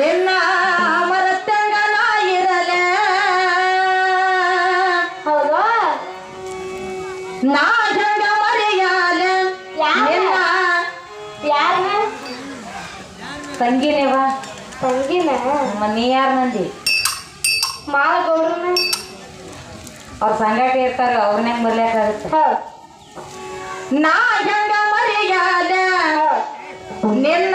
ನಿನ್ನ ಮರತಂಗ ನಾ ಇರಲೆ. ಹೌದಾ? ನಾ ಹೆಂಗ ಮರೆಯಾಲ? ಯಾರ? ನಿನ್ನ ಬಾ ತಂಗಿನ? ಮನೆ ಯಾರು ನಂದಿ ಮಾಲಗೌಡ್ರನ್ನ ಅವ್ರ ಸಂಗಾಟ ಇರ್ತಾರ ಅವ್ರನ್ನ ಬರ್ಲಿಕ್ಕಾಗುತ್ತೆ ನಾ ಹೆಂಗ ಮರೆಯಾಲ? ನಿನ್ನ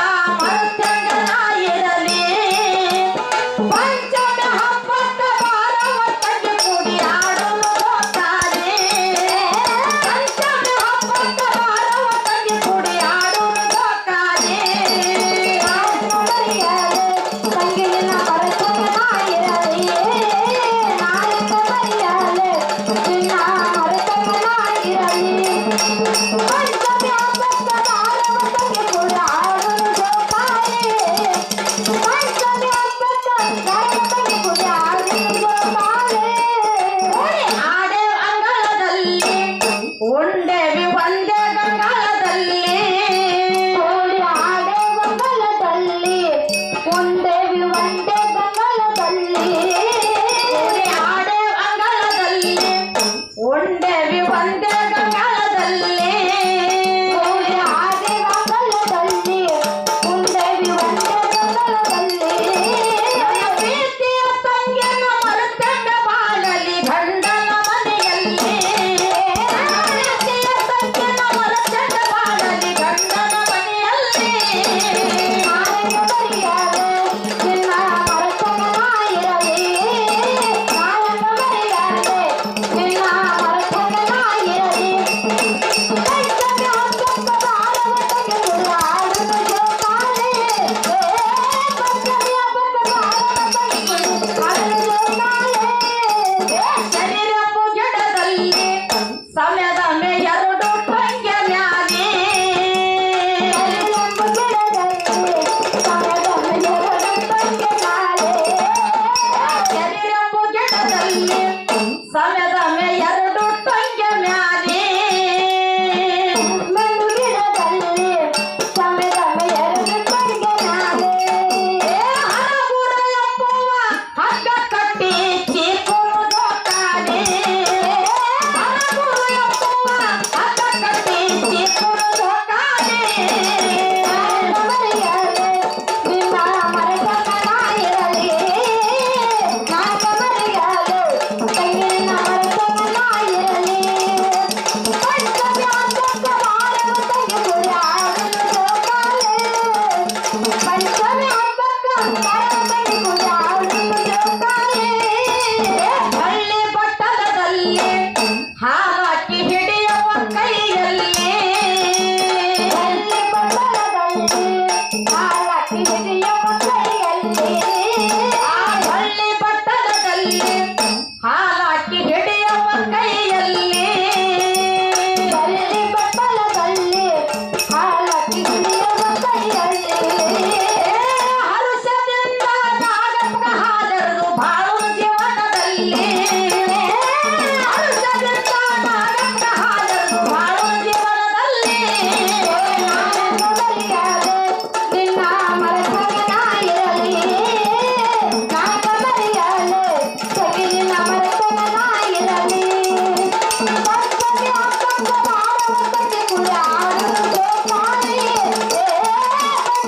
三秒的。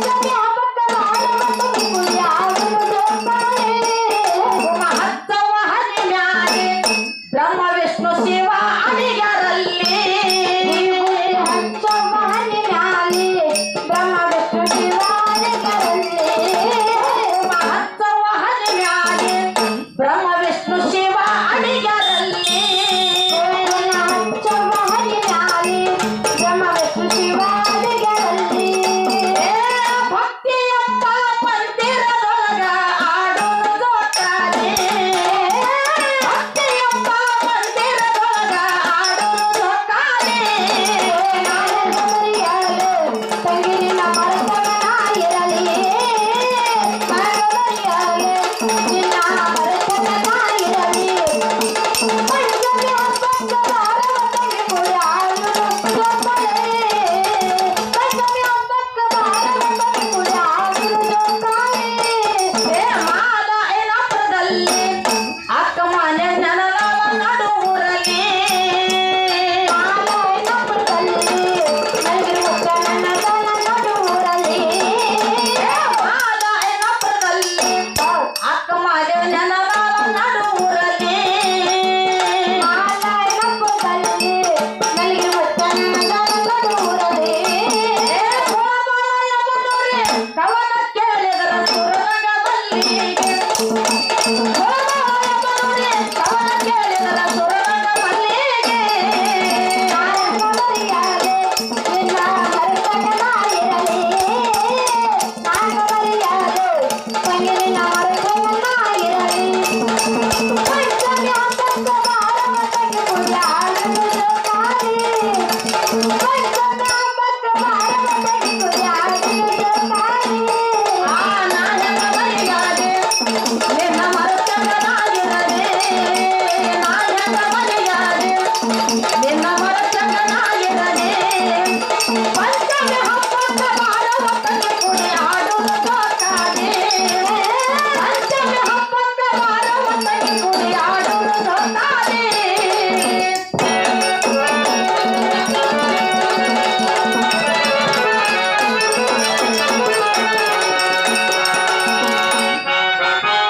香蕉。